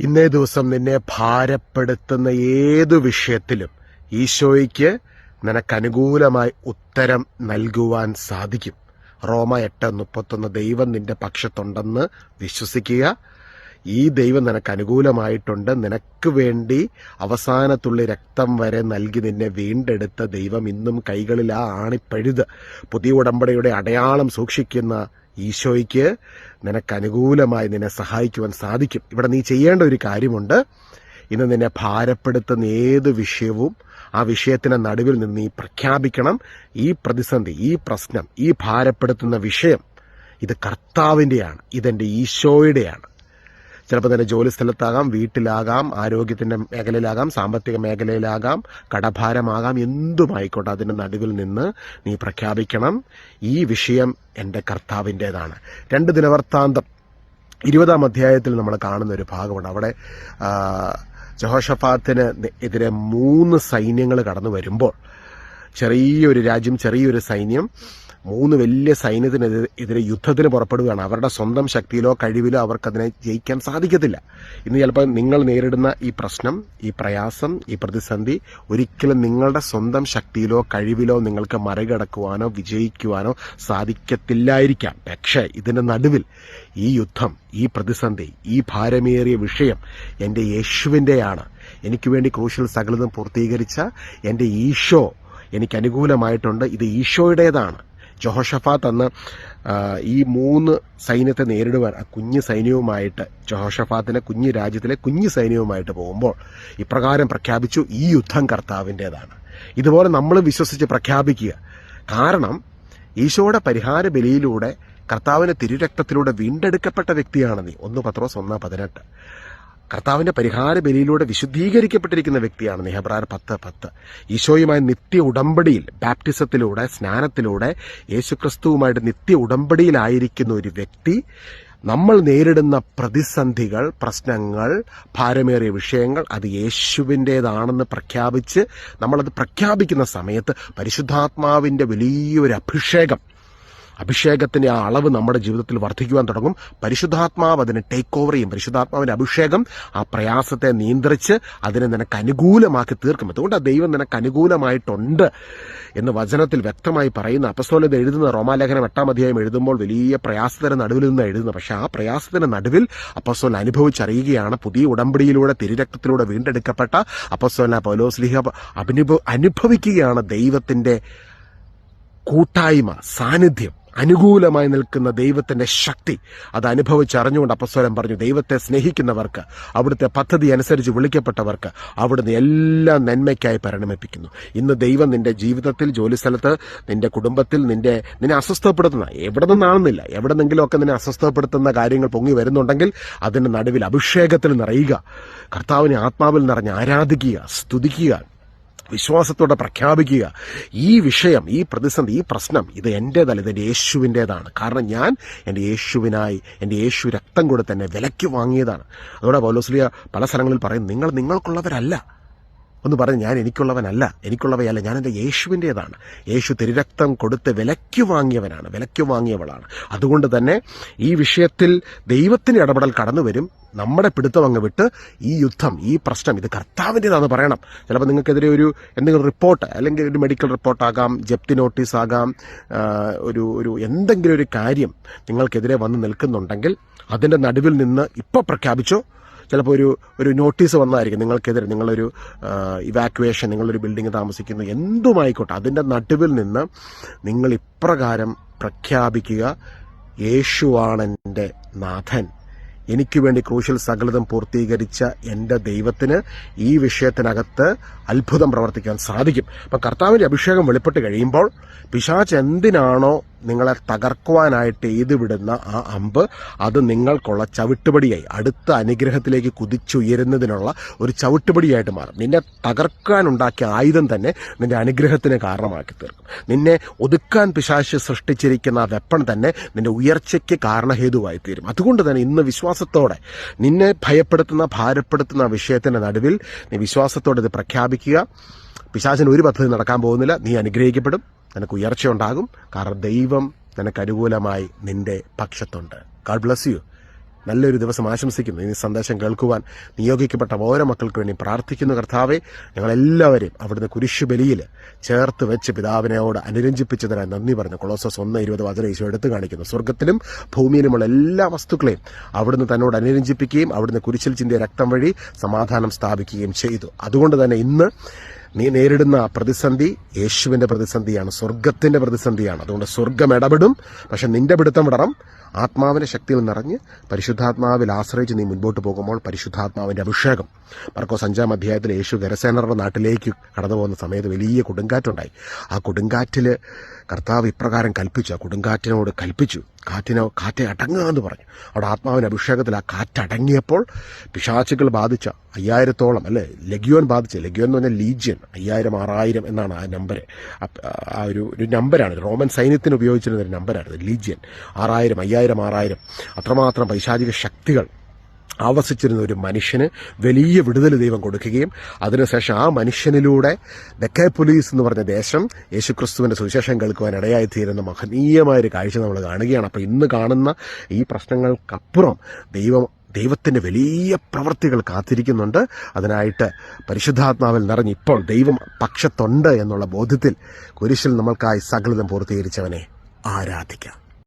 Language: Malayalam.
ഇന്നേ ദിവസം നിന്നെ ഭാരപ്പെടുത്തുന്ന ഏതു വിഷയത്തിലും ഈശോയ്ക്ക് നിനക്കനുകൂലമായി ഉത്തരം നൽകുവാൻ സാധിക്കും. റോമ എട്ട് മുപ്പത്തൊന്ന് ദൈവം നിന്റെ പക്ഷത്തുണ്ടെന്ന് വിശ്വസിക്കുക. ഈ ദൈവം നിനക്ക് അനുകൂലമായിട്ടുണ്ട്. നിനക്ക് വേണ്ടി അവസാനത്തുള്ളി രക്തം വരെ നൽകി നിന്നെ വീണ്ടെടുത്ത ദൈവം ഇന്നും കൈകളിൽ ആ ആണിപ്പഴുത്. പുതിയ ഉടമ്പടിയുടെ അടയാളം സൂക്ഷിക്കുന്ന ഈശോയ്ക്ക് നിനക്ക് അനുകൂലമായി നിന്നെ സഹായിക്കുവാൻ സാധിക്കും. ഇവിടെ നീ ചെയ്യേണ്ട ഒരു കാര്യമുണ്ട്. ഇന്ന് നിന്നെ ഭാരപ്പെടുത്തുന്ന ഏത് വിഷയവും ആ വിഷയത്തിന്റെ നടുവിൽ നിന്ന് നീ പ്രഖ്യാപിക്കണം. ഈ പ്രതിസന്ധി ഈ പ്രശ്നം ഈ ഭാരപ്പെടുത്തുന്ന വിഷയം ഇത് കർത്താവിന്റെയാണ് ഇതെന്റെ ഈശോയുടെയാണ്. ചിലപ്പോൾ തന്നെ ജോലി സ്ഥലത്താകാം വീട്ടിലാകാം ആരോഗ്യത്തിന്റെ മേഖലയിലാകാം സാമ്പത്തിക മേഖലയിലാകാം കടഭാരമാകാം എന്തുമായിക്കോട്ടെ അതിന്റെ നടുവിൽ നിന്ന് നീ പ്രഖ്യാപിക്കണം. ഈ വിഷയം എന്റെ കർത്താവിന്റേതാണ് രണ്ട് ദിനവൃത്താന്തം. ഇരുപതാം അധ്യായത്തിൽ നമ്മൾ കാണുന്ന ഒരു ഭാഗമാണ് അവിടെ ജഹോഷഫാത്തിന് എതിരെ മൂന്ന് സൈന്യങ്ങൾ കടന്നു വരുമ്പോൾ ചെറിയൊരു രാജ്യം ചെറിയൊരു സൈന്യം മൂന്ന് വലിയ സൈന്യത്തിനെതിരെ യുദ്ധത്തിന് പുറപ്പെടുകയാണ്. അവരുടെ സ്വന്തം ശക്തിയിലോ കഴിവിലോ അവർക്കതിനെ ജയിക്കാൻ സാധിക്കത്തില്ല. ഇന്ന് ചിലപ്പോൾ നിങ്ങൾ നേരിടുന്ന ഈ പ്രശ്നം ഈ പ്രയാസം ഈ പ്രതിസന്ധി ഒരിക്കലും നിങ്ങളുടെ സ്വന്തം ശക്തിയിലോ കഴിവിലോ നിങ്ങൾക്ക് മറികടക്കുവാനോ വിജയിക്കുവാനോ സാധിക്കത്തില്ലായിരിക്കാം. പക്ഷേ ഇതിന്റെ നടുവിൽ ഈ യുദ്ധം ഈ പ്രതിസന്ധി ഈ ഭാരമേറിയ വിഷയം എന്റെ യേശുവിന്റെയാണ് എനിക്ക് വേണ്ടി ക്രൂശൽ സകലതും പൂർത്തീകരിച്ച എന്റെ ഈശോ എനിക്ക് അനുകൂലമായിട്ടുണ്ട്. ഇത് ഈശോയുടേതാണ്. ജോഷഫാത്ത് അന്ന് ഈ മൂന്ന് സൈന്യത്തെ നേരിടുവാൻ ആ കുഞ്ഞു സൈന്യവുമായിട്ട് ജോഷഫാത്തിനെ കുഞ്ഞു രാജ്യത്തിലെ കുഞ്ഞു സൈന്യവുമായിട്ട് പോകുമ്പോൾ ഇപ്രകാരം പ്രഖ്യാപിച്ചു ഈ യുദ്ധം കർത്താവിന്റെതാണ്. ഇതുപോലെ നമ്മൾ വിശ്വസിച്ച് പ്രഖ്യാപിക്കുക. കാരണം ഈശോയുടെ പരിഹാര ബലിയിലൂടെ കർത്താവിന്റെ തിരുരക്തത്തിലൂടെ വീണ്ടെടുക്കപ്പെട്ട വ്യക്തിയാണ് നീ. ഒന്ന് പത്രോസ് ഒന്ന് പതിനെട്ട്. കർത്താവിന്റെ പരിഹാര ബലിയിലൂടെ വിശുദ്ധീകരിക്കപ്പെട്ടിരിക്കുന്ന വ്യക്തിയാണ് നെഹബ്രാർ പത്ത് പത്ത്. ഈശോയുമായി നിത്യ ഉടമ്പടിയിൽ ബാപ്റ്റിസത്തിലൂടെ സ്നാനത്തിലൂടെ യേശുക്രിസ്തുവുമായിട്ട് നിത്യ ഉടമ്പടിയിലായിരിക്കുന്ന ഒരു വ്യക്തി നമ്മൾ നേരിടുന്ന പ്രതിസന്ധികൾ പ്രശ്നങ്ങൾ ഭാരമേറിയ വിഷയങ്ങൾ അത് യേശുവിന്റെതാണെന്ന് പ്രഖ്യാപിച്ച് നമ്മളത് പ്രഖ്യാപിക്കുന്ന സമയത്ത് പരിശുദ്ധാത്മാവിന്റെ വലിയൊരു അഭിഷേകം അഭിഷേകത്തിന്റെ ആ അളവ് നമ്മുടെ ജീവിതത്തിൽ വർദ്ധിക്കുവാൻ തുടങ്ങും. പരിശുദ്ധാത്മാവ് അതിനെ ടേക്ക് ഓവർ ചെയ്യും. പരിശുദ്ധാത്മാവിന്റെ അഭിഷേകം ആ പ്രയാസത്തെ നിയന്ത്രിച്ച് അതിനെ നിനക്ക് അനുകൂലമാക്കി തീർക്കും. അതുകൊണ്ട് ആ ദൈവം നിനക്ക് അനുകൂലമായിട്ടുണ്ട് എന്ന് വചനത്തിൽ വ്യക്തമായി പറയുന്ന. അപ്പസ്തോലത് എഴുതുന്ന റോമാലേഖനം എട്ടാം അധ്യായം എഴുതുമ്പോൾ വലിയ പ്രയാസത്തിന് നടുവിൽ നിന്ന് എഴുതുന്നത് പക്ഷെ ആ പ്രയാസത്തിന് നടുവിൽ അപ്പസ്തോൽ അനുഭവിച്ചറിയുകയാണ്. പുതിയ ഉടമ്പടിയിലൂടെ തിരുരക്തത്തിലൂടെ വീണ്ടെടുക്കപ്പെട്ട അപ്പസോല പൗലോസ്ലിഹ അനുഭവ അനുഭവിക്കുകയാണ് ദൈവത്തിന്റെ കൂട്ടായ്മ സാന്നിധ്യം. അനുകൂലമായി നിൽക്കുന്ന ദൈവത്തിന്റെ ശക്തി അത് അനുഭവിച്ചറിഞ്ഞുകൊണ്ട് അപ്പസ്വരം പറഞ്ഞു ദൈവത്തെ സ്നേഹിക്കുന്നവർക്ക് അവിടുത്തെ പദ്ധതി അനുസരിച്ച് വിളിക്കപ്പെട്ടവർക്ക് അവിടുന്ന് എല്ലാ നന്മയ്ക്കായി പരിണമിപ്പിക്കുന്നു. ഇന്ന് ദൈവം നിന്റെ ജീവിതത്തിൽ ജോലി ജോലിസ്ഥലത്ത് നിന്റെ കുടുംബത്തിൽ നിന്റെ നിന്നെ അസ്വസ്ഥപ്പെടുത്തുന്ന എവിടെ നിന്നാണെന്നില്ല എവിടെ നിന്നെങ്കിലുമൊക്കെ നിന്നെ അസ്വസ്ഥപ്പെടുത്തുന്ന കാര്യങ്ങൾ പൊങ്ങി വരുന്നുണ്ടെങ്കിൽ അതിന്റെ നടുവിൽ അഭിഷേകത്തിൽ നിറയുക. കർത്താവിനെ ആത്മാവിൽ നിറഞ്ഞ് ആരാധിക്കുക സ്തുതിക്കുക വിശ്വാസത്തോടെ പ്രഖ്യാപിക്കുക. ഈ വിഷയം ഈ പ്രതിസന്ധി ഈ പ്രശ്നം ഇത് എന്റെതല്ല ഇത് എന്റെ യേശുവിന്റെതാണ് കാരണം ഞാൻ എന്റെ യേശുവിനായി എന്റെ യേശു രക്തം കൊടുത്ത് തന്നെ വിലയ്ക്ക് വാങ്ങിയതാണ്. അതോടെ പൗലോസ്ലിയ പല സ്ഥലങ്ങളിൽ പറയും നിങ്ങൾ നിങ്ങൾക്കുള്ളവരല്ല ഒന്ന് പറഞ്ഞ് ഞാൻ എനിക്കുള്ളവനല്ല എനിക്കുള്ളവയല്ല ഞാൻ എന്റെ യേശുവിന്റെതാണ്. യേശു തിരുരക്തം കൊടുത്ത് വിലയ്ക്ക് വാങ്ങിയവനാണ് വിലയ്ക്ക് വാങ്ങിയവളാണ്. അതുകൊണ്ട് തന്നെ ഈ വിഷയത്തിൽ ദൈവത്തിന്റെ ഇടപെടൽ കടന്നു വരും. നമ്മുടെ പിടുത്തം അങ്ങ് വിട്ട് ഈ യുദ്ധം ഈ പ്രശ്നം ഇത് കർത്താവിന്റെതാണെന്ന് പറയണം. ചിലപ്പോൾ നിങ്ങൾക്കെതിരെ ഒരു എന്തെങ്കിലും റിപ്പോർട്ട് അല്ലെങ്കിൽ ഒരു മെഡിക്കൽ റിപ്പോർട്ടാകാം ജപ്തി നോട്ടീസ് ആകാം ഒരു ഒരു എന്തെങ്കിലും ഒരു കാര്യം നിങ്ങൾക്കെതിരെ വന്ന് നിൽക്കുന്നുണ്ടെങ്കിൽ അതിന്റെ നടുവിൽ നിന്ന് ഇപ്പോൾ പ്രഖ്യാപിച്ചോ ചിലപ്പോൾ ഒരു ഒരു നോട്ടീസ് വന്നതായിരിക്കും നിങ്ങൾക്കെതിരെ. നിങ്ങളൊരു ഇവാക്യുവേഷൻ നിങ്ങളൊരു ബിൽഡിംഗ് താമസിക്കുന്നു എന്തുമായിക്കോട്ടെ. അതിന്റെ നടുവിൽ നിന്ന് നിങ്ങൾ ഇപ്രകാരം പ്രഖ്യാപിക്കുക യേശുവാണ് എന്റെ നാഥൻ. എനിക്ക് വേണ്ടി ക്രൂശിൽ സകലതും പൂർത്തീകരിച്ച എന്റെ ദൈവത്തിന് ഈ വിഷയത്തിനകത്ത് അത്ഭുതം പ്രവർത്തിക്കാൻ സാധിക്കും. അപ്പം കർത്താവിന്റെ അഭിഷേകം വെളിപ്പെട്ട് കഴിയുമ്പോൾ പിശാച്ച് എന്തിനാണോ നിങ്ങളെ തകർക്കുവാനായിട്ട് എഴുതിവിടുന്ന ആ അമ്പ് അത് നിങ്ങൾക്കുള്ള ചവിട്ടുപടിയായി. അടുത്ത അനുഗ്രഹത്തിലേക്ക് കുതിച്ചുയരുന്നതിനുള്ള ഒരു ചവിട്ടുപടിയായിട്ട് മാറും. നിന്നെ തകർക്കാനുണ്ടാക്കിയ ആയുധം തന്നെ നിന്റെ അനുഗ്രഹത്തിന് കാരണമാക്കി തീർക്കും. നിന്നെ ഒതുക്കാൻ പിശാശ് സൃഷ്ടിച്ചിരിക്കുന്ന ആ വെപ്പൺ തന്നെ നിന്റെ ഉയർച്ചയ്ക്ക് കാരണഹേതുവായി തീരും. അതുകൊണ്ട് തന്നെ ഇന്ന് വിശ്വാസത്തോടെ നിന്നെ ഭയപ്പെടുത്തുന്ന ഭാരപ്പെടുത്തുന്ന വിഷയത്തിന്റെ നടുവിൽ നീ വിശ്വാസത്തോടെ ഇത് പ്രഖ്യാപിക്കുക. പിശാചിന് ഒരു പദ്ധതി നടക്കാൻ പോകുന്നില്ല. നീ അനുഗ്രഹിക്കപ്പെടും. നിനക്ക് ഉയർച്ചയുണ്ടാകും കാരണം ദൈവം നിനക്ക് അനുകൂലമായി നിന്റെ പക്ഷത്തുണ്ട്. ഗാഡ് ബ്ലസ് യു നല്ലൊരു ദിവസം ആശംസിക്കുന്നു. ഈ സന്ദേശം കേൾക്കുവാൻ നിയോഗിക്കപ്പെട്ട ഓരോ മക്കൾക്ക് വേണ്ടി പ്രാർത്ഥിക്കുന്നു കർത്താവെ. ഞങ്ങളെല്ലാവരെയും അവിടുന്ന് കുരിശുബലിയിൽ ചേർത്ത് വെച്ച് പിതാവിനോട് അനുരഞ്ജിപ്പിച്ചതിനായി നന്ദി പറഞ്ഞു. കൊളോസസ് ഒന്ന് ഇരുപത് വചന ഈശോ എടുത്തു കാണിക്കുന്നു. സ്വർഗത്തിലും ഭൂമിയിലുമുള്ള എല്ലാ വസ്തുക്കളെയും അവിടുന്ന് തന്നോട് അനുരഞ്ജിപ്പിക്കുകയും അവിടുന്ന് കുരിശിൽ ചിന്തിയ രക്തം വഴി സമാധാനം സ്ഥാപിക്കുകയും ചെയ്തു. അതുകൊണ്ട് തന്നെ ഇന്ന് നീ നേരിടുന്ന പ്രതിസന്ധി യേശുവിന്റെ പ്രതിസന്ധിയാണ് സ്വർഗത്തിന്റെ പ്രതിസന്ധിയാണ്. അതുകൊണ്ട് സ്വർഗം ഇടപെടും പക്ഷെ നിന്റെ പിടുത്തം വിടണം. ആത്മാവിന്റെ ശക്തിയിൽ നിറഞ്ഞ് പരിശുദ്ധാത്മാവിൽ ആശ്രയിച്ച് നീ മുൻപോട്ട് പോകുമ്പോൾ പരിശുദ്ധാത്മാവിന്റെ അഭിഷേകം. മർക്കോസ് അഞ്ചാം അധ്യായത്തിൽ യേശു ഗരസേനറുടെ നാട്ടിലേക്ക് കടന്നു പോകുന്ന സമയത്ത് വലിയ കൊടുങ്കാറ്റുണ്ടായി. ആ കൊടുങ്കാറ്റിൽ കർത്താവ് ഇപ്രകാരം കൽപ്പിച്ചു. ആ കൊടുങ്കാറ്റിനോട് കൽപ്പിച്ചു. കാറ്റിനോ കാറ്റെ അടങ്ങുക എന്ന് പറഞ്ഞു. അവിടെ ആത്മാവിന്റെ അഭിഷേകത്തിൽ ആ കാറ്റടങ്ങിയപ്പോൾ പിശാചുകൾ ബാധിച്ച അയ്യായിരത്തോളം അല്ലേ? ലഗ്യോൻ ബാധിച്ച ലഗ്യോൻ എന്ന് പറഞ്ഞാൽ ലീജിയൻ അയ്യായിരം ആറായിരം എന്നാണ് ആ നമ്പർ ആ ഒരു ഒരു നമ്പരാണ്. റോമൻ സൈന്യത്തിന് ഉപയോഗിച്ചിരുന്ന ഒരു നമ്പരാണ് ലീജിയൻ. ആറായിരം അയ്യായിരം ആറായിരം. അത്രമാത്രം പൈശാചിക ശക്തികൾ ആവസിച്ചിരുന്ന ഒരു മനുഷ്യന് വലിയ വിടുതൽ ദൈവം കൊടുക്കുകയും അതിനുശേഷം ആ മനുഷ്യനിലൂടെ ഡെക്കാപൊലീസ് എന്ന് പറഞ്ഞ ദേശം യേശുക്രിസ്തുവിന്റെ സുവിശേഷം കേൾക്കുവാൻ ഇടയായി തീരുന്ന മഹനീയമായ ഒരു കാഴ്ച നമ്മൾ കാണുകയാണ്. അപ്പോൾ ഇന്ന് കാണുന്ന ഈ പ്രശ്നങ്ങൾക്കപ്പുറം ദൈവം ദൈവത്തിന്റെ വലിയ പ്രവൃത്തികൾ കാത്തിരിക്കുന്നുണ്ട്. അതിനായിട്ട് പരിശുദ്ധാത്മാവിൽ നിറഞ്ഞ് ഇപ്പോൾ ദൈവം പക്ഷത്തുണ്ട് എന്നുള്ള ബോധ്യത്തിൽ കുരിശിൽ നമ്മൾക്കായി സകലതും പൂർത്തീകരിച്ചവനെ ആരാധിക്കാം.